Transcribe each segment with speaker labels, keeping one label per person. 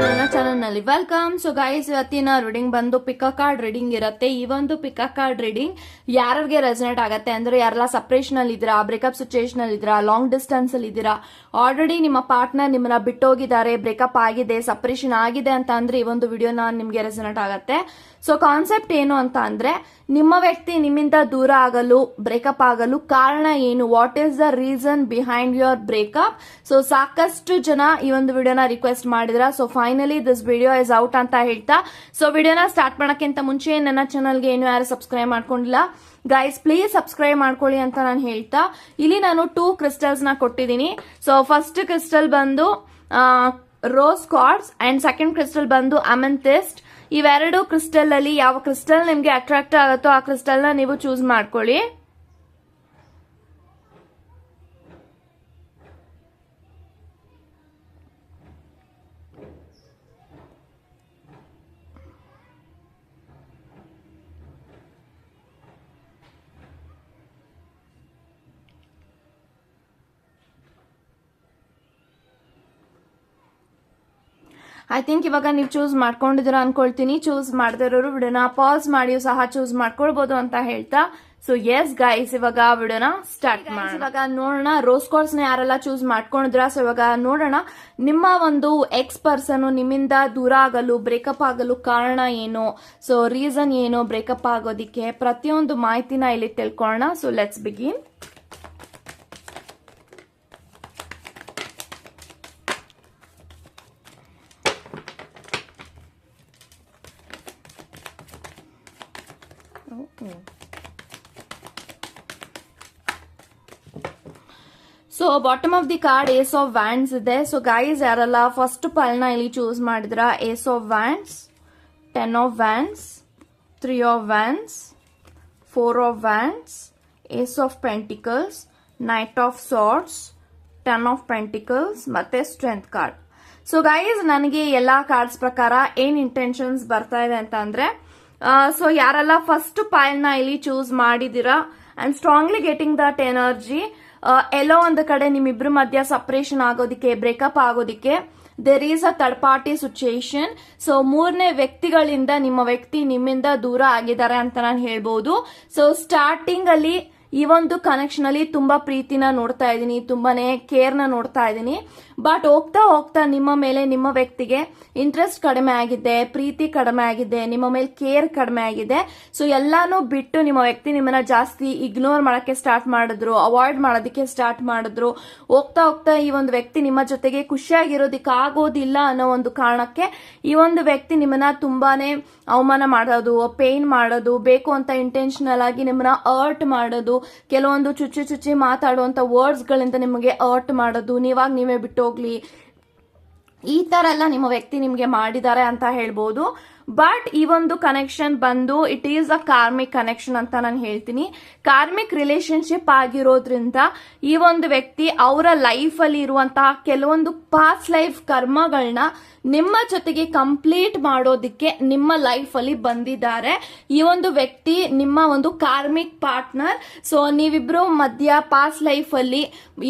Speaker 1: ನನ್ನ channel welcome. So guys ಇವತ್ತಿನ reading ಬಂದು ಪಿಕ ಕಾರ್ಡ್ ರೀಡಿಂಗ್ ಇರುತ್ತೆ. ಈ ಒಂದು ಪಿಕ ಕಾರ್ಡ್ ರೀಡಿಂಗ್ ಯಾರಿಗೆ ರೆಸನೇಟ್ ಆಗುತ್ತೆ ಅಂದ್ರೆ ಯಾರೆಲ್ಲ ಸಪ್ರೇಷನ್ ಅಲ್ಲಿ ಇದ್ದೀರಾ ಬ್ರೇಕಪ್ ಸಿಚುಯೇಷನ್ ಅಲ್ಲಿ ಇದ್ದೀರಾ ಲಾಂಗ್ ಡಿಸ್ಟೆನ್ಸ್ ಅಲ್ಲಿ ಇದ್ದೀರಾ ಆಲ್ರೆಡಿ ನಿಮ್ಮ ಪಾರ್ಟ್ನರ್ ನಿಮ್ಮನ್ನ ಬಿಟ್ಟೋಗಿದ್ದಾರೆ ಬ್ರೇಕಪ್ ಆಗಿದೆ ಸಪ್ರೇಷನ್ ಆಗಿದೆ ಅಂತ ಅಂದ್ರೆ ಈ ಒಂದು ವಿಡಿಯೋನ ನಿಮ್ಗೆ ರೆಸನೇಟ್ ಆಗುತ್ತೆ. ಸೊ ಕಾನ್ಸೆಪ್ಟ್ ಏನು ಅಂತ ಅಂದ್ರೆ ನಿಮ್ಮ ವ್ಯಕ್ತಿ ನಿಮ್ಮಿಂದ ದೂರ ಆಗಲು ಬ್ರೇಕಪ್ ಆಗಲು ಕಾರಣ ಏನು what is the reason behind your breakup so ಸಾಕಷ್ಟು ಜನ ಈ ಒಂದು ವಿಡಿಯೋನ ರಿಕ್ವೆಸ್ಟ್ ಮಾಡಿದ್ರ. So finally this video is out ಅಂತ ಹೇಳ್ತಾ. ಸೊ ವಿಡಿಯೋನ ಸ್ಟಾರ್ಟ್ ಮಾಡೋಕ್ಕಿಂತ ಮುಂಚೆ ನನ್ನ ಚಾನಲ್ಗೆ ಏನು ಯಾರು ಸಬ್ಸ್ಕ್ರೈಬ್ ಮಾಡ್ಕೊಂಡಿಲ್ಲ ಗೈಸ್ ಪ್ಲೀಸ್ ಸಬ್ಸ್ಕ್ರೈಬ್ ಮಾಡ್ಕೊಳ್ಳಿ ಅಂತ ನಾನು ಹೇಳ್ತಾ. ಇಲ್ಲಿ ನಾನು ಟೂ ಕ್ರಿಸ್ಟಲ್ಸ್ನ ಕೊಟ್ಟಿದ್ದೀನಿ. ಸೊ ಫಸ್ಟ್ ಕ್ರಿಸ್ಟಲ್ ಬಂದು rose quartz and second crystal ಬಂದು ಅಮೆಂಥಿಸ್ಟ್ ಇವೆರಡು ಕ್ರಿಸ್ಟಲ್ ಅಲ್ಲಿ ಯಾವ ಕ್ರಿಸ್ಟಲ್ ನಿಮ್ಗೆ ಅಟ್ರಾಕ್ಟ್ ಆಗುತ್ತೋ ಆ ಕ್ರಿಸ್ಟಲ್ನ ನೀವು ಚೂಸ್ ಮಾಡ್ಕೊಳ್ಳಿ. ಐ ಥಿಂಕ್ ಇವಾಗ ನೀವು ಚೂಸ್ ಮಾಡ್ಕೊಂಡಿದ್ದೀರಾ ಅನ್ಕೊಳ್ತೀನಿ. ಚೂಸ್ ಮಾಡದಿರೋರು ವಿಡಿಯೋನ ಪಾಸ್ ಮಾಡಿಯೂ ಸಹ ಚೂಸ್ ಮಾಡ್ಕೊಳ್ಬಹುದು ಅಂತ ಹೇಳ್ತಾ. ಸೊ ಎಸ್ ಗೈಸ್ ಇವಾಗ ವಿಡಿಯೋನ ಸ್ಟಾರ್ಟ್ ಮಾಡಿ ಇವಾಗ ನೋಡೋಣ ರೋಸ್ ಕೋರ್ಸ್ನ ಯಾರೆಲ್ಲ ಚೂಸ್ ಮಾಡ್ಕೊಂಡಿದ್ರ ಸೊ ಇವಾಗ ನೋಡೋಣ. ನಿಮ್ಮ ಒಂದು ಎಕ್ಸ್ ಪರ್ಸನ್ ನಿಮ್ಮಿಂದ ದೂರ ಆಗಲು ಬ್ರೇಕಪ್ ಆಗಲು ಕಾರಣ ಏನು? ಸೊ ರೀಸನ್ ಏನು? ಬ್ರೇಕಪ್ ಆಗೋದಿಕ್ಕೆ ಪ್ರತಿಯೊಂದು ಮಾಹಿತಿನ ಇಲ್ಲಿ ತಿಳ್ಕೊಳ್ಳೋಣ. So let's begin so bottom of the card ace of wands ಇದೆ. ಸೊ ಗೈಸ್ ಯಾರೆಲ್ಲ ಫಸ್ಟ್ ಪಲ್ನ ಇಲ್ಲಿ ಚೂಸ್ ಮಾಡಿದ್ರ ace of wands ten of wands three of wands four of wands ace of pentacles knight of swords ten of pentacles ಮತ್ತೆ strength card so guys ನನಗೆ ಎಲ್ಲಾ cards ಪ್ರಕಾರ ಏನ್ ಇಂಟೆನ್ಷನ್ಸ್ ಬರ್ತಾ ಇದೆ ಅಂತ ಅಂದ್ರೆ ಸೊ ಯಾರೆಲ್ಲ ಫಸ್ಟ್ನ ಇಲ್ಲಿ choose ಮಾಡಿದಿರಾ and strongly getting that energy ಎಲ್ಲೋ ಒಂದು ಕಡೆ ನಿಮ್ಮಿಬ್ರು ಮಧ್ಯ ಸಪ್ರೇಷನ್ ಆಗೋದಿಕ್ಕೆ breakup ಆಗೋದಿಕ್ಕೆ there is a third party situation so ಮೂರನೇ ವ್ಯಕ್ತಿಗಳಿಂದ ನಿಮ್ಮ ವ್ಯಕ್ತಿ ನಿಮ್ಮಿಂದ ದೂರ ಆಗಿದ್ದಾರೆ ಅಂತ ನಾನು ಹೇಳ್ಬೋದು. ಸೊ ಸ್ಟಾರ್ಟಿಂಗ್ ಅಲ್ಲಿ ಈ ಒಂದು ಕನೆಕ್ಷನ್ ಅಲ್ಲಿ ತುಂಬಾ ಪ್ರೀತಿನ ನೋಡ್ತಾ ಇದ್ದೀನಿ, ತುಂಬಾನೇ ಕೇರ್ನ ನೋಡ್ತಾ ಇದ್ದೀನಿ. ಬಟ್ ಹೋಗ್ತಾ ಹೋಗ್ತಾ ನಿಮ್ಮ ಮೇಲೆ ನಿಮ್ಮ ವ್ಯಕ್ತಿಗೆ ಇಂಟ್ರೆಸ್ಟ್ ಕಡಿಮೆ ಆಗಿದೆ, ಪ್ರೀತಿ ಕಡಿಮೆ ಆಗಿದೆ, ನಿಮ್ಮ ಮೇಲೆ ಕೇರ್ ಕಡಿಮೆ ಆಗಿದೆ. ಸೊ ಎಲ್ಲಾನು ಬಿಟ್ಟು ನಿಮ್ಮ ವ್ಯಕ್ತಿ ನಿಮ್ಮನ್ನ ಜಾಸ್ತಿ ಇಗ್ನೋರ್ ಮಾಡಕ್ಕೆ ಸ್ಟಾರ್ಟ್ ಮಾಡಿದ್ರು ಅವಾಯ್ಡ್ ಮಾಡೋದಕ್ಕೆ ಸ್ಟಾರ್ಟ್ ಮಾಡಿದ್ರು. ಹೋಗ್ತಾ ಹೋಗ್ತಾ ಈ ಒಂದು ವ್ಯಕ್ತಿ ನಿಮ್ಮ ಜೊತೆಗೆ ಖುಷಿಯಾಗಿರೋದಕ್ಕೆ ಆಗೋದಿಲ್ಲ ಅನ್ನೋ ಒಂದು ಕಾರಣಕ್ಕೆ ಈ ಒಂದು ವ್ಯಕ್ತಿ ನಿಮ್ಮನ್ನ ತುಂಬಾನೇ ಅವಮಾನ ಮಾಡೋದು ಪೇನ್ ಮಾಡೋದು, ಬೇಕು ಅಂತ ಇಂಟೆನ್ಷನಲ್ ಆಗಿ ನಿಮ್ಮನ್ನ ಅರ್ಟ್ ಮಾಡೋದು, ಕೆಲವೊಂದು ಚುಚ್ಚಿ ಚುಚ್ಚಿ ಮಾತಾಡುವಂತ ವರ್ಡ್ಸ್ ಗಳಿಂದ ನಿಮಗೆ ಅರ್ಟ್ ಮಾಡೋದು. ನೀವಾಗ ನೀವೇ ಬಿಟ್ಟು ಹೋಗ್ಲಿ. ಈ ತರ ಎಲ್ಲ ನಿಮ್ಮ ವ್ಯಕ್ತಿ ನಿಮಗೆ ಮಾಡಿದ್ದಾರೆ ಅಂತ ಹೇಳ್ಬೋದು. ಬಟ್ ಈ ಒಂದು ಕನೆಕ್ಷನ್ ಬಂದು it is a karmic connection ಅಂತ ನಾನು ಹೇಳ್ತೀನಿ. ಕಾರ್ಮಿಕ್ ರಿಲೇಶನ್ಶಿಪ್ ಆಗಿರೋದ್ರಿಂದ ಈ ಒಂದು ವ್ಯಕ್ತಿ ಅವರ ಲೈಫ್ ಅಲ್ಲಿ ಇರುವಂತಹ ಕೆಲವೊಂದು ಪಾಸ್ಟ್ ಲೈಫ್ ಕರ್ಮಗಳನ್ನ ನಿಮ್ಮ ಜೊತೆಗೆ ಕಂಪ್ಲೀಟ್ ಮಾಡೋದಿಕ್ಕೆ ನಿಮ್ಮ ಲೈಫ್ ಅಲ್ಲಿ ಬಂದಿದ್ದಾರೆ. ಈ ಒಂದು ವ್ಯಕ್ತಿ ನಿಮ್ಮ ಒಂದು ಕಾರ್ಮಿಕ್ ಪಾರ್ಟ್ನರ್ ಸೊ ನೀವಿಬ್ರು ಮಧ್ಯ ಪಾಸ್ಟ್ ಲೈಫ್ ಅಲ್ಲಿ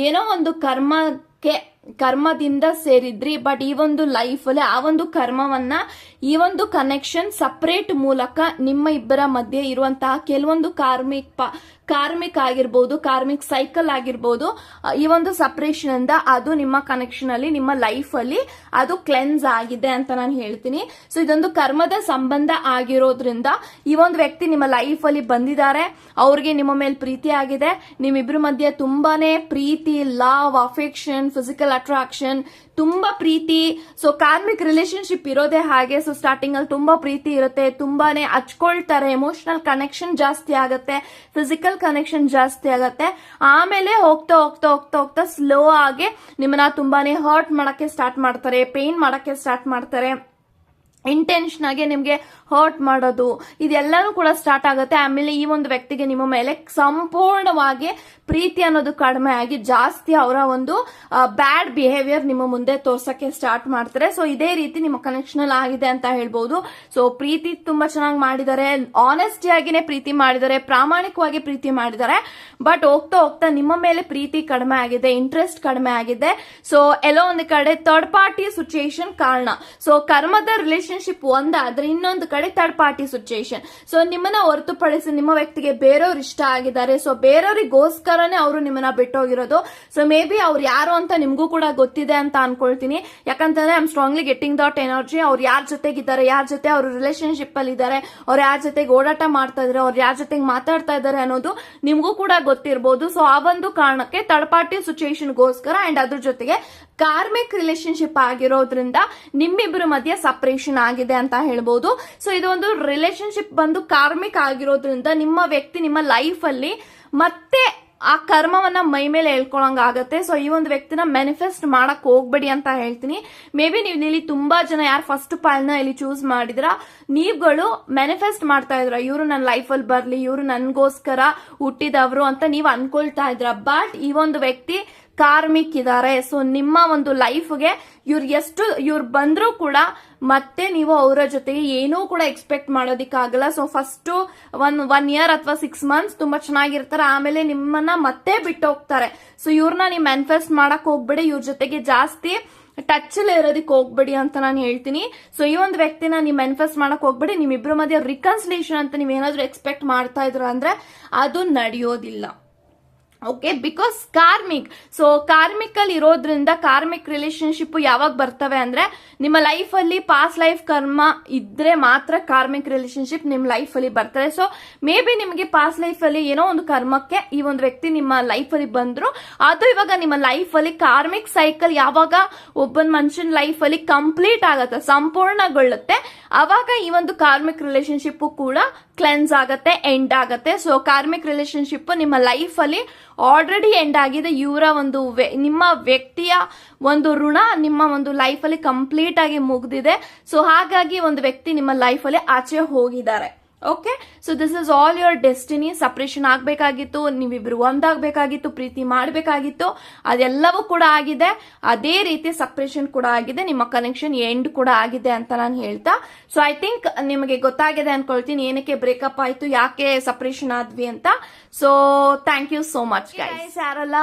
Speaker 1: ಏನೋ ಒಂದು ಕರ್ಮಕ್ಕೆ ಕರ್ಮದಿಂದ ಸೇರಿದ್ರಿ ಬಟ್ ಈ ಒಂದು ಲೈಫ್ ಅಲ್ಲಿ ಆ ಒಂದು ಕರ್ಮವನ್ನ ಈ ಒಂದು ಕನೆಕ್ಷನ್ ಸಪರೇಟ್ ಮೂಲಕ ನಿಮ್ಮ ಇಬ್ಬರ ಮಧ್ಯೆ ಇರುವಂತಹ ಕೆಲವೊಂದು ಕಾರ್ಮಿಕ್ ಕಾರ್ಮಿಕ್ ಆಗಿರ್ಬೋದು, ಕಾರ್ಮಿಕ್ ಸೈಕಲ್ ಆಗಿರ್ಬೋದು ಈ ಒಂದು ಸಪ್ರೇಷನ್ ಇಂದ ಅದು ನಿಮ್ಮ ಕನೆಕ್ಷನ್ ಅಲ್ಲಿ, ನಿಮ್ಮ ಲೈಫ್ ಅಲ್ಲಿ ಅದು ಕ್ಲೆನ್ಸ್ ಆಗಿದೆ ಅಂತ ನಾನು ಹೇಳ್ತೀನಿ. ಸೊ ಇದೊಂದು ಕರ್ಮದ ಸಂಬಂಧ ಆಗಿರೋದ್ರಿಂದ ಈ ಒಂದು ವ್ಯಕ್ತಿ ನಿಮ್ಮ ಲೈಫ್ ಅಲ್ಲಿ ಬಂದಿದ್ದಾರೆ. ಅವ್ರಿಗೆ ನಿಮ್ಮ ಮೇಲೆ ಪ್ರೀತಿ ಆಗಿದೆ. ನಿಮ್ಮಿಬ್ರ ಮಧ್ಯೆ ತುಂಬಾನೇ ಪ್ರೀತಿ ಲವ್ ಅಫೆಕ್ಷನ್ ಫಿಸಿಕಲ್ ಅಟ್ರಾಕ್ಷನ್ ತುಂಬಾ ಪ್ರೀತಿ. ಸೊ ಕಾರ್ಮಿಕ್ ರಿಲೇಶನ್ಶಿಪ್ ಇರೋದೇ ಹಾಗೆ. ಸೊ ಸ್ಟಾರ್ಟಿಂಗ್ ಅಲ್ಲಿ ತುಂಬಾ ಪ್ರೀತಿ ಇರುತ್ತೆ. ತುಂಬಾನೇ ಹಚ್ಕೊಳ್ತಾರೆ. ಎಮೋಷನಲ್ ಕನೆಕ್ಷನ್ ಜಾಸ್ತಿ ಆಗುತ್ತೆ. ಫಿಸಿಕಲ್ ಕನೆಕ್ಷನ್ ಜಾಸ್ತಿ ಆಗುತ್ತೆ. ಆಮೇಲೆ ಹೋಗ್ತಾ ಹೋಗ್ತಾ ಹೋಗ್ತಾ ಹೋಗ್ತಾ ಸ್ಲೋ ಆಗಿ ನಿಮ್ಮನ್ನ ತುಂಬಾನೇ ಹರ್ಟ್ ಮಾಡಕ್ಕೆ ಸ್ಟಾರ್ಟ್ ಮಾಡ್ತಾರೆ. ಪೇನ್ ಮಾಡಕ್ಕೆ ಸ್ಟಾರ್ಟ್ ಮಾಡ್ತಾರೆ. ಇಂಟೆನ್ಷನ್ ಆಗಿ ನಿಮ್ಗೆ ಹರ್ಟ್ ಮಾಡೋದು, ಇದೆಲ್ಲನೂ ಕೂಡ ಸ್ಟಾರ್ಟ್ ಆಗುತ್ತೆ. ಆಮೇಲೆ ಈ ಒಂದು ವ್ಯಕ್ತಿಗೆ ನಿಮ್ಮ ಮೇಲೆ ಸಂಪೂರ್ಣವಾಗಿ ಪ್ರೀತಿ ಅನ್ನೋದು ಕಡಿಮೆ ಆಗಿ ಜಾಸ್ತಿ ಅವರ ಒಂದು ಬ್ಯಾಡ್ ಬಿಹೇವಿಯರ್ ನಿಮ್ಮ ಮುಂದೆ ತೋರ್ಸಕ್ಕೆ ಸ್ಟಾರ್ಟ್ ಮಾಡ್ತಾರೆ. ಸೊ ಇದೇ ರೀತಿ ನಿಮ್ಮ ಕನೆಕ್ಷನ್ ಅಲ್ಲಿ ಆಗಿದೆ ಅಂತ ಹೇಳ್ಬಹುದು ಸೊ ಪ್ರೀತಿ ತುಂಬಾ ಚೆನ್ನಾಗಿ ಮಾಡಿದ್ದಾರೆ. ಆನೆಸ್ಟಿ ಆಗಿನೇ ಪ್ರೀತಿ ಮಾಡಿದ್ದಾರೆ. ಪ್ರಾಮಾಣಿಕವಾಗಿ ಪ್ರೀತಿ ಮಾಡಿದ್ದಾರೆ. ಬಟ್ ಹೋಗ್ತಾ ಹೋಗ್ತಾ ನಿಮ್ಮ ಮೇಲೆ ಪ್ರೀತಿ ಕಡಿಮೆ ಆಗಿದೆ. ಇಂಟ್ರೆಸ್ಟ್ ಕಡಿಮೆ ಆಗಿದೆ. ಸೊ ಎಲ್ಲೋ ಒಂದು ಕಡೆ ಥರ್ಡ್ ಪಾರ್ಟಿ ಸಿಚುಯೇಷನ್ ಕಾರಣ. ಸೊ ಕರ್ಮದ ರಿಲೇಶನ್ಶಿಪ್ ಒಂದಾದ್ರೆ ಇನ್ನೊಂದು ಕಡೆ ಥರ್ಡ್ ಪಾರ್ಟಿ ಸಿಚುಯೇಷನ್ ಸೊ ನಿಮ್ಮನ್ನ ಹೊರತುಪಡಿಸಿ ನಿಮ್ಮ ವ್ಯಕ್ತಿಗೆ ಬೇರೆಯವ್ರು ಇಷ್ಟ ಆಗಿದ್ದಾರೆ. ಸೊ ಬೇರೆಯವರಿಗೋಸ್ಕರನೇ ಅವರು ನಿಮ್ಮನ್ನ ಬಿಟ್ಟೋಗಿರೋದು. ಸೊ ಮೇ ಬಿ ಅವ್ರು ಯಾರು ಅಂತ ನಿಮ್ಗೂ ಕೂಡ ಗೊತ್ತಿದೆ ಅಂತ ಅನ್ಕೊಳ್ತೀನಿ. ಯಾಕಂತಂದ್ರೆ am strongly getting that energy ಅವ್ರು ಯಾರ ಜೊತೆಗಿದ್ದಾರೆ, ಯಾರ ಜೊತೆ ಅವರು ರಿಲೇಶನ್ಶಿಪ್ ಅಲ್ಲಿ ಇದ್ದಾರೆ, ಅವ್ರು ಯಾರ ಜೊತೆಗೆ ಓಡಾಟ ಮಾಡ್ತಾ ಇದಾರೆ ಅವ್ರು ಯಾರ ಜೊತೆಗೆ ಮಾತಾಡ್ತಾ ಇದ್ದಾರೆ ಅನ್ನೋದು ನಿಮಗೂ ಕೂಡ ಗೊತ್ತಿರಬಹುದು ಸೊ ಆ ಒಂದು ಕಾರಣಕ್ಕೆ ಥರ್ಡ್ ಪಾರ್ಟಿ ಸಿಚುಯೇಷನ್ಗೋಸ್ಕರ ಅಂಡ್ ಅದ್ರ ಜೊತೆಗೆ ಕಾರ್ಮಿಕ್ ರಿಲೇಶನ್ಶಿಪ್ ಆಗಿರೋದ್ರಿಂದ ನಿಮ್ಮಿಬ್ಬರ ಮಧ್ಯೆ ಸಪರೇಷನ್ ಆಗಿದೆ ಅಂತ ಹೇಳ್ಬೋದು. ಸೊ ಇದು ಒಂದು ರಿಲೇಶನ್ಶಿಪ್ ಬಂದು ಕಾರ್ಮಿಕ ಆಗಿರೋದ್ರಿಂದ ನಿಮ್ಮ ವ್ಯಕ್ತಿ ನಿಮ್ಮ ಲೈಫ್ ಅಲ್ಲಿ ಮತ್ತೆ ಆ ಕರ್ಮವನ್ನ ಮೈ ಮೇಲೆ ಹೇಳ್ಕೊಳಂಗ ಆಗತ್ತೆ. ಸೊ ಈ ಒಂದು ವ್ಯಕ್ತಿನ ಮ್ಯಾನಿಫೆಸ್ಟ್ ಮಾಡಕ್ ಹೋಗ್ಬೇಡಿ ಅಂತ ಹೇಳ್ತೀನಿ. ಮೇ ಬಿ ನೀವು ಇಲ್ಲಿ ತುಂಬಾ ಜನ ಯಾರು ಫಸ್ಟ್ ಪಾಲ್ನ ಇಲ್ಲಿ ಚೂಸ್ ಮಾಡಿದ್ರ? ನೀವುಗಳು ಮ್ಯಾನಿಫೆಸ್ಟ್ ಮಾಡ್ತಾ ಇದ್ರ. ಇವರು ನನ್ನ ಲೈಫಲ್ಲಿ ಬರ್ಲಿ, ಇವರು ನನ್ಗೋಸ್ಕರ ಹುಟ್ಟಿದವರು ಅಂತ ನೀವು ಅನ್ಕೊಳ್ತಾ ಇದ್ರ. ಬಟ್ ಈ ಒಂದು ವ್ಯಕ್ತಿ ಕಾರ್ಮಿಕ್ ಇದ್ದಾರೆ ಸೊ ನಿಮ್ಮ ಒಂದು ಲೈಫ್ಗೆ ಇವ್ರು ಎಷ್ಟು, ಇವ್ರು ಬಂದರೂ ಕೂಡ ಮತ್ತೆ ನೀವು ಅವರ ಜೊತೆಗೆ ಏನೂ ಕೂಡ expect ಮಾಡೋದಿಕ್ಕಾಗಲ್ಲ. So first one one year ಅಥವಾ ಸಿಕ್ಸ್ ಮಂತ್ಸ್ ತುಂಬಾ ಚೆನ್ನಾಗಿರ್ತಾರೆ. ಆಮೇಲೆ ನಿಮ್ಮನ್ನ ಮತ್ತೆ ಬಿಟ್ಟು ಹೋಗ್ತಾರೆ ಸೊ ಇವ್ರನ್ನ ನೀವು ಮ್ಯಾನಿಫೆಸ್ಟ್ ಮಾಡಕ್ ಹೋಗ್ಬೇಡಿ. ಇವ್ರ ಜೊತೆಗೆ ಜಾಸ್ತಿ ಟಚ್ ಅಲ್ಲಿ ಇರೋದಕ್ಕೆ ಹೋಗ್ಬೇಡಿ ಅಂತ ನಾನು ಹೇಳ್ತೀನಿ. ಸೊ ಈ ಒಂದು ವ್ಯಕ್ತಿನ ನೀವು ಮ್ಯಾನಿಫೆಸ್ಟ್ ಮಾಡಕ್ ಹೋಗ್ಬೇಡಿ. ನಿಮ್ಮಿಬ್ಬರ ಮಧ್ಯೆ ರಿಕನ್ಸಿಲೇಷನ್ ಅಂತ ನೀವೇನಾದ್ರೂ ಎಕ್ಸ್ಪೆಕ್ಟ್ ಮಾಡ್ತಾ ಇದ್ರ ಅಂದ್ರೆ ಅದು ನಡೆಯೋದಿಲ್ಲ. Okay because karmic so karmic ಅಲ್ಲಿ ಇರೋದ್ರಿಂದ ಕಾರ್ಮಿಕ್ ರಿಲೇಶನ್ಶಿಪ್ ಯಾವಾಗ ಬರ್ತವೆ ಅಂದ್ರೆ ನಿಮ್ಮ ಲೈಫ್ ಅಲ್ಲಿ ಪಾಸ್ಟ್ ಲೈಫ್ ಕರ್ಮ ಇದ್ರೆ ಮಾತ್ರ ಕಾರ್ಮಿಕ್ ರಿಲೇಶನ್ಶಿಪ್ ನಿಮ್ಮ ಲೈಫ್ ಅಲ್ಲಿ ಬರ್ತಾರೆ ಸೊ ಮೇ ಬಿ ನಿಮಗೆ ಪಾಸ್ಟ್ ಲೈಫ್ ಅಲ್ಲಿ ಏನೋ ಒಂದು ಕರ್ಮಕ್ಕೆ ಈ ಒಂದು ವ್ಯಕ್ತಿ ನಿಮ್ಮ ಲೈಫ್ ಅಲ್ಲಿ ಬಂದ್ರು. ಅದು ಇವಾಗ ನಿಮ್ಮ ಲೈಫ್ ಅಲ್ಲಿ ಕಾರ್ಮಿಕ್ ಸೈಕಲ್ ಯಾವಾಗ ಒಬ್ಬನ ಮನುಷ್ಯನ ಲೈಫ್ ಅಲ್ಲಿ ಕಂಪ್ಲೀಟ್ ಆಗತ್ತೆ, ಸಂಪೂರ್ಣಗೊಳ್ಳುತ್ತೆ. ಅವಾಗ ಈ ಒಂದು ಕಾರ್ಮಿಕ್ ರಿಲೇಶನ್ಶಿಪ್ ಕೂಡ ಕ್ಲೆನ್ಸ್ ಆಗತ್ತೆ ಎಂಡ್ ಆಗತ್ತೆ. ಸೊ ಕಾರ್ಮಿಕ್ ರಿಲೇಶನ್ಶಿಪ್ ನಿಮ್ಮ ಲೈಫ್ ಅಲ್ಲಿ ಆಲ್ರೆಡಿ ಎಂಡ್ ಆಗಿದೆ. ಇವರ ಒಂದು ನಿಮ್ಮ ವ್ಯಕ್ತಿಯ ಒಂದು ಋಣ ನಿಮ್ಮ ಒಂದು ಲೈಫ್ ಅಲ್ಲಿ ಕಂಪ್ಲೀಟ್ ಆಗಿ ಮುಗ್ದಿದೆ. ಸೊ ಹಾಗಾಗಿ ಒಂದು ವ್ಯಕ್ತಿ ನಿಮ್ಮ ಲೈಫ್ ಅಲ್ಲಿ ಆಚೆ ಹೋಗಿದ್ದಾರೆ. Okay so this is all your destiny separation ಆಗಬೇಕಾಗಿತ್ತು, ನೀವಿಬ್ರು ಒಂದಾಗಬೇಕಾಗಿತ್ತು, ಪ್ರೀತಿ ಮಾಡಬೇಕಾಗಿತ್ತು, ಅದೆಲ್ಲವೂ ಕೂಡ ಆಗಿದೆ. ಅದೇ ರೀತಿ ಸಪ್ರೇಷನ್ ಕೂಡ ಆಗಿದೆ. ನಿಮ್ಮ ಕನೆಕ್ಷನ್ ಎಂಡ್ ಕೂಡ ಆಗಿದೆ ಅಂತ ನಾನು ಹೇಳ್ತಾ. ಸೊ ಐ ಥಿಂಕ್ ನಿಮಗೆ ಗೊತ್ತಾಗಿದೆ ಅನ್ಕೊಳ್ತೀನಿ, ಏನಕ್ಕೆ ಬ್ರೇಕಪ್ ಆಯಿತು, ಯಾಕೆ ಸಪ್ರೇಷನ್ ಆದ್ವಿ ಅಂತ. So thank you so much guys ಯಾರಲ್ಲ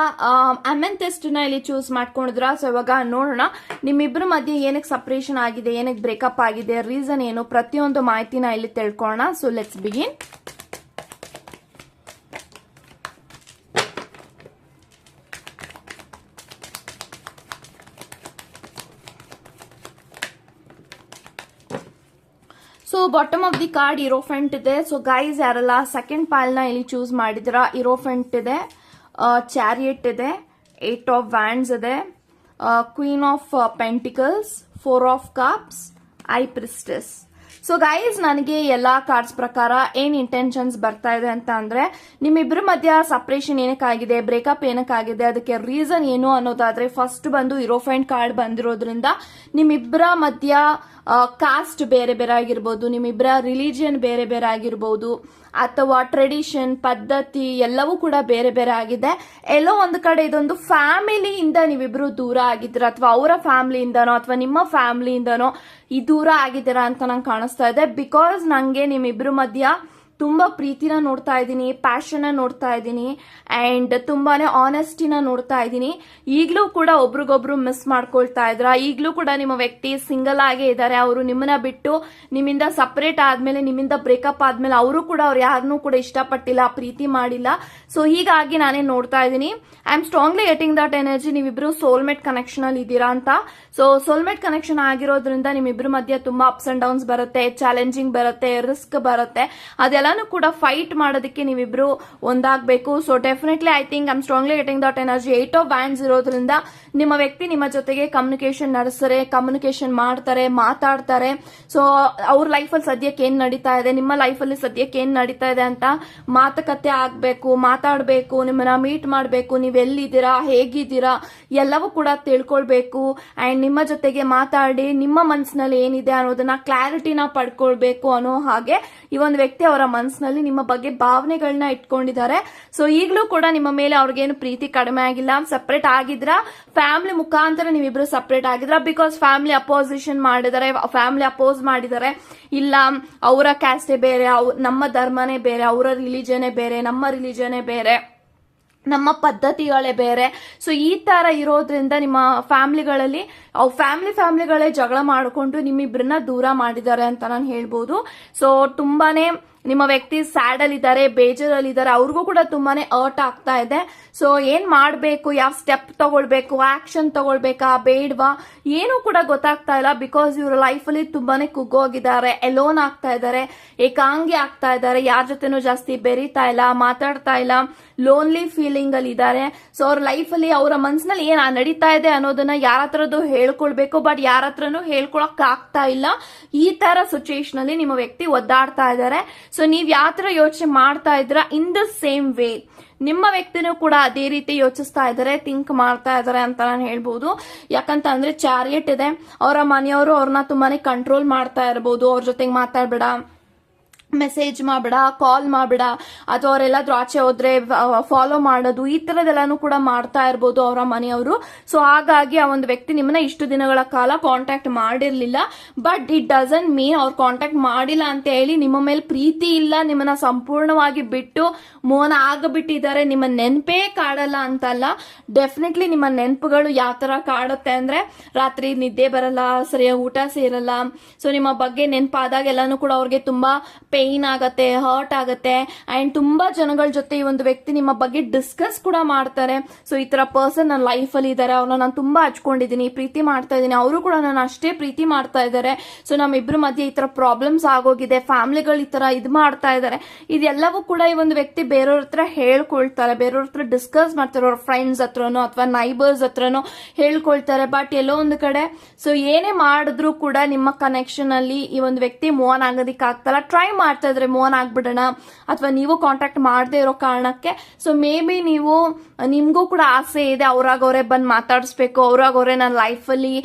Speaker 1: ಅಮೆಂಥೆಸ್ಟ್ನ ಇಲ್ಲಿ ಚೂಸ್ ಮಾಡ್ಕೊಂಡಿದ್ರ? ಸೊ ಇವಾಗ ನೋಡೋಣ. ನಿಮ್ಮಿಬ್ರ ಮಧ್ಯೆ ಏನಕ್ಕೆ ಸಪ್ರೇಷನ್ ಆಗಿದೆ ಏನಕ್ಕೆ ಬ್ರೇಕಪ್ ಆಗಿದೆ ರೀಸನ್ ಏನು ಪ್ರತಿಯೊಂದು ಮಾಹಿತಿನ ಇಲ್ಲಿ ತಿಳ್ಕೊಳ್ಳೋಣ. So let's begin so bottom of the card hierophant ಇದೆ. ಸೊ ಗೈಸ್ ಯಾರಲ್ಲ ಸೆಕೆಂಡ್ ಪಾಲ್ನ ಇಲ್ಲಿ ಚೂಸ್ ಮಾಡಿದ್ರ ಇರೋಫೆಂಟ್ ಇದೆ ಚಾರಿಯಟ್ ಇದೆ ಏಟ್ ಆಫ್ ವ್ಯಾಂಡ್ಸ್ ಇದೆ queen of pentacles four of cups high priestess so guys ನನಗೆ ಎಲ್ಲಾ ಕಾರ್ಡ್ಸ್ ಪ್ರಕಾರ ಏನ್ ಇಂಟೆನ್ಷನ್ಸ್ ಬರ್ತಾ ಇದೆ ಅಂತ ಅಂದ್ರೆ ನಿಮ್ಮಿಬ್ಬರ ಮಧ್ಯ ಸಪ್ರೇಷನ್ ಏನಕ್ಕಾಗಿದೆ ಬ್ರೇಕಪ್ ಏನಕ್ಕಾಗಿದೆ, ಅದಕ್ಕೆ ರೀಸನ್ ಏನು ಅನ್ನೋದಾದ್ರೆ ಫಸ್ಟ್ ಬಂದು ಇರೋಫೆಂಟ್ ಕಾರ್ಡ್ ಬಂದಿರೋದ್ರಿಂದ ನಿಮ್ಮಿಬ್ಬರ ಮಧ್ಯ ಕಾಸ್ಟ್ ಬೇರೆ ಬೇರೆ ಆಗಿರ್ಬೋದು ನಿಮ್ಮಿಬ್ಬರ ರಿಲಿಜಿಯನ್ ಬೇರೆ ಬೇರೆ ಆಗಿರ್ಬೋದು ಅಥವಾ ಟ್ರೆಡಿಷನ್ ಪದ್ಧತಿ ಎಲ್ಲವೂ ಕೂಡ ಬೇರೆ ಬೇರೆ ಆಗಿದೆ. ಎಲ್ಲೋ ಒಂದು ಕಡೆ ಇದೊಂದು ಫ್ಯಾಮಿಲಿಯಿಂದ ನೀವಿಬ್ರು ದೂರ ಆಗಿದ್ದೀರಾ? ಅಥವಾ ಅವರ ಫ್ಯಾಮಿಲಿಯಿಂದನೋ ಅಥವಾ ನಿಮ್ಮ ಫ್ಯಾಮಿಲಿಯಿಂದನೋ ಈ ದೂರ ಆಗಿದ್ದೀರಾ ಅಂತ ನಂಗೆ ಕಾಣಿಸ್ತಾ ಇದೆ. ಬಿಕಾಸ್ ನನಗೆ ನಿಮ್ಮಿಬ್ರ ಮಧ್ಯ ತುಂಬಾ ಪ್ರೀತಿನ ನೋಡ್ತಾ ಇದ್ದೀನಿ ಪ್ಯಾಷನ್ನ ನೋಡ್ತಾ ಇದ್ದೀನಿ ಅಂಡ್ ತುಂಬಾನೇ ಆನೆಸ್ಟಿನ ನೋಡ್ತಾ ಇದ್ದೀನಿ. ಈಗಲೂ ಕೂಡ ಒಬ್ರಿಗೊಬ್ರು ಮಿಸ್ ಮಾಡ್ಕೊಳ್ತಾ ಇದ್ರ. ಈಗಲೂ ಕೂಡ ನಿಮ್ಮ ವ್ಯಕ್ತಿ ಸಿಂಗಲ್ ಆಗೇ ಇದ್ದಾರೆ ಅವರು ನಿಮ್ಮನ್ನ ಬಿಟ್ಟು ನಿಮ್ಮಿಂದ ಸಪರೇಟ್ ಆದ್ಮೇಲೆ, ನಿಮ್ಮಿಂದ ಬ್ರೇಕಪ್ ಆದ್ಮೇಲೆ ಅವರು ಕೂಡ, ಅವ್ರು ಯಾರನ್ನೂ ಕೂಡ ಇಷ್ಟಪಟ್ಟಿಲ್ಲ, ಪ್ರೀತಿ ಮಾಡಿಲ್ಲ. ಸೊ ಹೀಗಾಗಿ ನಾನೇ ನೋಡ್ತಾ ಇದ್ದೀನಿ. I am strongly getting that energy ನೀವಿಬ್ರು ಸೋಲ್ಮೇಟ್ ಕನೆಕ್ಷನ್ ಅಲ್ಲಿ ಇದ್ದೀರಾ ಅಂತ. ಸೊ ಸೋಲ್ಮೇಟ್ ಕನೆಕ್ಷನ್ ಆಗಿರೋದ್ರಿಂದ ನಿಮ್ಮಿಬ್ರ ಮಧ್ಯೆ ತುಂಬಾ ಅಪ್ಸ್ ಅಂಡ್ ಡೌನ್ಸ್ ಬರುತ್ತೆ ಚಾಲೆಂಜಿಂಗ್ ಬರುತ್ತೆ ರಿಸ್ಕ್ ಬರುತ್ತೆ. ಅದೆಲ್ಲ ಎಲ್ಲಾನು ಕೂಡ ಫೈಟ್ ಮಾಡೋದಕ್ಕೆ ನೀವಿಬ್ರು ಒಂದಾಗಬೇಕು. So definitely I think I'm strongly getting that energy eight of wands ಇರೋದ್ರಿಂದ ನಿಮ್ಮ ವ್ಯಕ್ತಿ ನಿಮ್ಮ ಜೊತೆಗೆ ಕಮ್ಯುನಿಕೇಶನ್ ನಡೆಸ್ತಾರೆ ಕಮ್ಯುನಿಕೇಶನ್ ಮಾಡ್ತಾರೆ, ಮಾತಾಡ್ತಾರೆ. ಸೊ ಅವ್ರ ಲೈಫಲ್ಲಿ ಸದ್ಯಕ್ಕೆ ಏನ್ ನಡೀತಾ ಇದೆ, ನಿಮ್ಮ ಲೈಫಲ್ಲಿ ಸದ್ಯಕ್ಕೆ ಏನ್ ನಡೀತಾ ಇದೆ ಅಂತ ಮಾತುಕತೆ ಆಗ್ಬೇಕು, ಮಾತಾಡಬೇಕು, ನಿಮ್ಮನ್ನ ಮೀಟ್ ಮಾಡಬೇಕು. ನೀವು ಎಲ್ಲಿದ್ದೀರಾ, ಹೇಗಿದ್ದೀರಾ, ಎಲ್ಲವೂ ಕೂಡ ತಿಳ್ಕೊಳ್ಬೇಕು. ಅಂಡ್ ನಿಮ್ಮ ಜೊತೆಗೆ ಮಾತಾಡಿ, ನಿಮ್ಮ ಮನಸ್ಸಿನಲ್ಲಿ ಏನಿದೆ ಅನ್ನೋದನ್ನ ಕ್ಲಾರಿಟಿನ ಪಡ್ಕೊಳ್ಬೇಕು ಅನ್ನೋ ಹಾಗೆ ಈ ಒಂದು ವ್ಯಕ್ತಿ ಅವರ ಮನಸ್ಸಿನಲ್ಲಿ ನಿಮ್ಮ ಬಗ್ಗೆ ಭಾವನೆಗಳನ್ನ ಇಟ್ಕೊಂಡಿದ್ದಾರೆ. ಸೊ ಈಗಲೂ ಕೂಡ ನಿಮ್ಮ ಮೇಲೆ ಅವ್ರಿಗೇನು ಪ್ರೀತಿ ಕಡಿಮೆ ಆಗಿಲ್ಲ. ಸಪ್ರೇಟ್ ಆಗಿದ್ರ? ಫ್ಯಾಮಿಲಿ ಮುಖಾಂತರ ನೀವಿಬ್ರು ಸಪ್ರೇಟ್ ಆಗಿದ್ರ? ಬಿಕಾಸ್ ಫ್ಯಾಮಿಲಿ ಅಪೋಸಿಷನ್ ಮಾಡಿದ್ದಾರೆ ಫ್ಯಾಮಿಲಿ ಅಪೋಸ್ ಮಾಡಿದ್ದಾರೆ ಇಲ್ಲ, ಅವರ ಕ್ಯಾಸ್ಟೇ ಬೇರೆ ನಮ್ಮ ಧರ್ಮನೇ ಬೇರೆ, ಅವರ ರಿಲಿಜನೇ ಬೇರೆ, ನಮ್ಮ ರಿಲಿಜನೇ ಬೇರೆ, ನಮ್ಮ ಪದ್ಧತಿಗಳೇ ಬೇರೆ. ಸೊ ಈ ತರ ಇರೋದ್ರಿಂದ ನಿಮ್ಮ ಫ್ಯಾಮಿಲಿಗಳಲ್ಲಿ ಫ್ಯಾಮಿಲಿ ಫ್ಯಾಮಿಲಿಗಳೇ ಜಗಳ ಮಾಡಿಕೊಂಡು ನಿಮ್ಮಿಬ್ಬರನ್ನ ದೂರ ಮಾಡಿದ್ದಾರೆ ಅಂತ ನಾನು ಹೇಳ್ಬೋದು. ಸೊ ತುಂಬಾನೇ ನಿಮ್ಮ ವ್ಯಕ್ತಿ ಸ್ಯಾಡ್ ಅಲ್ಲಿ ಇದ್ದಾರೆ ಬೇಜಾರಲ್ಲಿ ಇದ್ದಾರೆ ಅವ್ರಿಗೂ ಕೂಡ ತುಂಬಾನೇ ಅರ್ಟ್ ಆಗ್ತಾ ಇದೆ. ಸೊ ಏನ್ ಮಾಡಬೇಕು? ಯಾವ ಸ್ಟೆಪ್ ತಗೊಳ್ಬೇಕು? ಆಕ್ಷನ್ ತಗೊಳ್ಬೇಕಾ? ಬೇಡ್ವಾ? ಏನೂ ಕೂಡ ಗೊತ್ತಾಗ್ತಾ ಇಲ್ಲ ಬಿಕಾಸ್ ಇವ್ರ ಲೈಫಲ್ಲಿ ತುಂಬಾನೇ ಕುಗ್ಗೋಗಿದ್ದಾರೆ ಎಲೋನ್ ಆಗ್ತಾ ಇದ್ದಾರೆ, ಏಕಾಂಗಿ ಆಗ್ತಾ ಇದ್ದಾರೆ, ಯಾರ ಜೊತೆನೂ ಜಾಸ್ತಿ ಬೆರಿತಾ ಇಲ್ಲ, ಮಾತಾಡ್ತಾ ಇಲ್ಲ ಲೋನ್ಲಿ ಫೀಲಿಂಗ್ ಅಲ್ಲಿ ಇದ್ದಾರೆ. ಸೊ ಅವ್ರ ಲೈಫಲ್ಲಿ ಅವರ ಮನ್ಸಿನಲ್ಲಿ ಏನ್ ನಡೀತಾ ಇದೆ ಅನ್ನೋದನ್ನ ಯಾರ ಹತ್ರದ್ದು ಹೇಳ್ಕೊಳ್ಬೇಕು ಬಟ್ ಯಾರ ಹತ್ರನೂ ಹೇಳ್ಕೊಳಕ್ ಆಗ್ತಾ ಇಲ್ಲ. ಈ ತರ ಸಿಚುಯೇಷನ್ ಅಲ್ಲಿ ನಿಮ್ಮ ವ್ಯಕ್ತಿ ಒದ್ದಾಡ್ತಾ ಇದ್ದಾರೆ. ಸೊ ನೀವು ಯಾವ ಥರ ಯೋಚನೆ ಮಾಡ್ತಾ ಇದ್ರ ಇನ್ ದ ಸೇಮ್ ವೇ ನಿಮ್ಮ ವ್ಯಕ್ತಿನೂ ಕೂಡ ಅದೇ ರೀತಿ ಯೋಚಿಸ್ತಾ ಇದ್ದಾರೆ ಥಿಂಕ್ ಮಾಡ್ತಾ ಇದ್ದಾರೆ ಅಂತ ನಾನು ಹೇಳ್ಬೋದು. ಯಾಕಂತ ಅಂದ್ರೆ ಚಾರಿಯಟ್ ಇದೆ. ಅವರ ಮನೆಯವರು ಅವ್ರನ್ನ ತುಂಬಾನೇ ಕಂಟ್ರೋಲ್ ಮಾಡ್ತಾ ಇರಬಹುದು ಅವ್ರ ಜೊತೆಗೆ ಮಾತಾಡ್ಬೇಡ. ಮೆಸೇಜ್ ಮಾಡಬೇಡ ಕಾಲ್ ಮಾಡಬೇಡ, ಅಥವಾ ಅವರೆಲ್ಲಾದ್ರೂ ಆಚೆ ಹೋದ್ರೆ ಫಾಲೋ ಮಾಡೋದು, ಈ ತರದೆಲ್ಲಾನು ಕೂಡ ಮಾಡ್ತಾ ಇರ್ಬೋದು ಅವರ ಮನೆಯವರು. ಸೊ ಹಾಗಾಗಿ ಆ ಒಂದು ವ್ಯಕ್ತಿ ನಿಮ್ಮನ್ನ ಇಷ್ಟು ದಿನಗಳ ಕಾಲ ಕಾಂಟ್ಯಾಕ್ಟ್ ಮಾಡಿರ್ಲಿಲ್ಲ. ಬಟ್ ಇಟ್ ಡಸನ್ ಮೀನ್ ಅವ್ರು ಕಾಂಟ್ಯಾಕ್ಟ್ ಮಾಡಿಲ್ಲ ಅಂತ ಹೇಳಿ ನಿಮ್ಮ ಮೇಲೆ ಪ್ರೀತಿ ಇಲ್ಲ, ನಿಮ್ಮನ್ನ ಸಂಪೂರ್ಣವಾಗಿ ಬಿಟ್ಟು ಮೋನ ಆಗಬಿಟ್ಟಿದ್ದಾರೆ, ನಿಮ್ಮ ನೆನಪೇ ಕಾಡಲ್ಲ ಅಂತಲ್ಲ. ಡೆಫಿನೆಟ್ಲಿ ನಿಮ್ಮ ನೆನಪುಗಳು ಯಾವ ತರ ಕಾಡುತ್ತೆ ಅಂದ್ರೆ ರಾತ್ರಿ ನಿದ್ದೆ ಬರಲ್ಲ, ಸರಿಯಾಗಿ ಊಟ ಸೇರಲ್ಲ. ಸೊ ನಿಮ್ಮ ಬಗ್ಗೆ ನೆನಪಾದಾಗ ಎಲ್ಲಾನು ಕೂಡ ಅವ್ರಿಗೆ ತುಂಬಾ ಪೇನ್ ಆಗತ್ತೆ ಹರ್ಟ್ ಆಗತ್ತೆ ಅಂಡ್ ತುಂಬಾ ಜನಗಳ ಜೊತೆ ಈ ಒಂದು ವ್ಯಕ್ತಿ ನಿಮ್ಮ ಬಗ್ಗೆ ಡಿಸ್ಕಸ್ ಕೂಡ ಮಾಡ್ತಾರೆ. ಸೊ ಈ ತರ ಪರ್ಸನ್ ನನ್ನ ಲೈಫ್ ಅಲ್ಲಿ ಇದ್ದಾರೆ, ಅವ್ರನ್ನ ನಾನು ತುಂಬಾ ಹಚ್ಕೊಂಡಿದ್ದೀನಿ, ಪ್ರೀತಿ ಮಾಡ್ತಾ ಇದ್ದೀನಿ, ಅವರು ಕೂಡ ನಾನು ಅಷ್ಟೇ ಪ್ರೀತಿ ಮಾಡ್ತಾ ಇದ್ದಾರೆ. ಸೊ ನಮ್ಮಿಬ್ರ ಮಧ್ಯೆ ಈ ತರ ಪ್ರಾಬ್ಲಮ್ಸ್ ಆಗೋಗಿದೆ ಫ್ಯಾಮಿಲಿಗಳು ಈ ತರ ಇದು ಮಾಡ್ತಾ ಇದ್ದಾರೆ. ಇದೆಲ್ಲವೂ ಕೂಡ ಈ ಒಂದು ವ್ಯಕ್ತಿ ಬೇರೆಯವ್ರ ಹತ್ರ ಹೇಳ್ಕೊಳ್ತಾರೆ, ಬೇರೆಯವ್ರ ಹತ್ರ ಡಿಸ್ಕಸ್ ಮಾಡ್ತಾರೆ, ಅವ್ರ ಫ್ರೆಂಡ್ಸ್ ಹತ್ರನೋ ಅಥವಾ ನೈಬರ್ಸ್ ಹತ್ರನೋ ಹೇಳ್ಕೊಳ್ತಾರೆ. ಬಟ್ ಎಲ್ಲೋ ಒಂದು ಕಡೆ ಸೊ ಏನೇ ಮಾಡಿದ್ರು ಕೂಡ ನಿಮ್ಮ ಕನೆಕ್ಷನ್ ಅಲ್ಲಿ ಈ ಒಂದು ವ್ಯಕ್ತಿ ಮೂವ್ ಆನ್ ಆಗೋದಿಕ್ಕೆ ಆಗ್ತಲ್ಲ ಟ್ರೈ ಮಾಡ್ತಾ ಇದ್ರೆ ಮೋನ್ ಆಗ್ಬಿಡೋಣ ಅಥವಾ ನೀವು ಕಾಂಟ್ಯಾಕ್ಟ್ ಮಾಡದೇ ಇರೋ ಕಾರಣಕ್ಕೆ. ಸೊ ಮೇ ಬಿ ನೀವು ನಿಮಗೂ ಕೂಡ ಆಸೆ ಇದೆ ಅವ್ರಾಗವ್ರೆ ಅವರೇ ಬಂದು ಮಾತಾಡಿಸ್ಬೇಕು ಅವ್ರಾಗವ್ರೆ ನನ್ನ ಲೈಫಲ್ಲಿ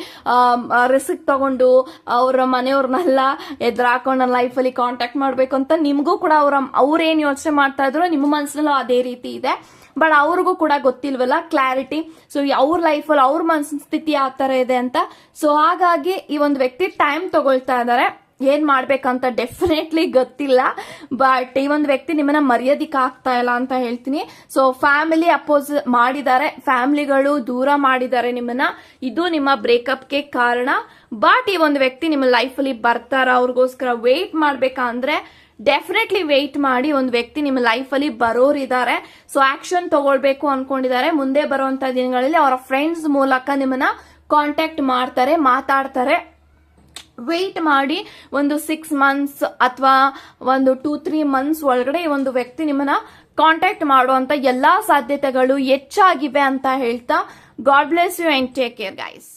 Speaker 1: ರಿಸ್ಕ್ ತಗೊಂಡು ಅವರ ಮನೆಯವ್ರನ್ನೆಲ್ಲ ಎದುರಾಕೊಂಡು ನನ್ನ ಲೈಫಲ್ಲಿ ಕಾಂಟ್ಯಾಕ್ಟ್ ಮಾಡಬೇಕು ಅಂತ ನಿಮಗೂ ಕೂಡ ಅವ್ರ, ಅವ್ರೇನು ಯೋಚನೆ ಮಾಡ್ತಾ ಇದ್ರು ನಿಮ್ಮ ಮನಸ್ಸಲ್ಲೂ ಅದೇ ರೀತಿ ಇದೆ. ಬಟ್ ಅವ್ರಿಗೂ ಕೂಡ ಗೊತ್ತಿಲ್ವಲ್ಲ ಕ್ಲಾರಿಟಿ ಸೊ ಅವ್ರ ಲೈಫಲ್ಲಿ ಅವ್ರ ಮನಸ್ಸಿನ ಸ್ಥಿತಿ ಯಾವ ಥರ ಇದೆ ಅಂತ. ಸೊ ಹಾಗಾಗಿ ಈ ಒಂದು ವ್ಯಕ್ತಿ ಟೈಮ್ ತಗೊಳ್ತಾ ಇದ್ದಾರೆ ಏನ್ ಮಾಡ್ಬೇಕಂತ ಡೆಫಿನೆಟ್ಲಿ ಗೊತ್ತಿಲ್ಲ ಬಟ್ ಈ ಒಂದು ವ್ಯಕ್ತಿ ನಿಮ್ಮನ್ನ ಮರ್ಯಾದಿಕ್ ಆಗ್ತಾ ಇಲ್ಲ ಅಂತ ಹೇಳ್ತೀನಿ. ಸೊ ಫ್ಯಾಮಿಲಿ ಅಪೋಸ್ ಮಾಡಿದ್ದಾರೆ, ಫ್ಯಾಮಿಲಿಗಳು ದೂರ ಮಾಡಿದ್ದಾರೆ ನಿಮ್ಮನ್ನ. ಇದು ನಿಮ್ಮ ಬ್ರೇಕಪ್ಗೆ ಕಾರಣ. ಬಟ್ ಈ ಒಂದು ವ್ಯಕ್ತಿ ನಿಮ್ಮ ಲೈಫಲ್ಲಿ ಬರ್ತಾರ, ಅವ್ರಿಗೋಸ್ಕರ ವೆಯ್ಟ್ ಮಾಡ್ಬೇಕಾ ಅಂದ್ರೆ ಡೆಫಿನೆಟ್ಲಿ ವೆಯ್ಟ್ ಮಾಡಿ ಒಂದು ವ್ಯಕ್ತಿ ನಿಮ್ಮ ಲೈಫಲ್ಲಿ ಬರೋರಿದ್ದಾರೆ. ಸೊ ಆಕ್ಷನ್ ತಗೊಳ್ಬೇಕು ಅನ್ಕೊಂಡಿದ್ದಾರೆ. ಮುಂದೆ ಬರುವಂತ ದಿನಗಳಲ್ಲಿ ಅವರ ಫ್ರೆಂಡ್ಸ್ ಮೂಲಕ ನಿಮ್ಮನ್ನ ಕಾಂಟ್ಯಾಕ್ಟ್ ಮಾಡ್ತಾರೆ, ಮಾತಾಡ್ತಾರೆ. ವೆಯ್ಟ್ ಮಾಡಿ ಒಂದು ಸಿಕ್ಸ್ ಮಂತ್ಸ್ ಅಥವಾ ಒಂದು ಟೂ ತ್ರೀ ಮಂತ್ಸ್ ಒಳಗಡೆ ಒಂದು ವ್ಯಕ್ತಿ ನಿಮ್ಮನ್ನ ಕಾಂಟ್ಯಾಕ್ಟ್ ಮಾಡುವಂತ ಎಲ್ಲಾ ಸಾಧ್ಯತೆಗಳು ಹೆಚ್ಚಾಗಿವೆ ಅಂತ ಹೇಳ್ತಾ. God bless you and take care guys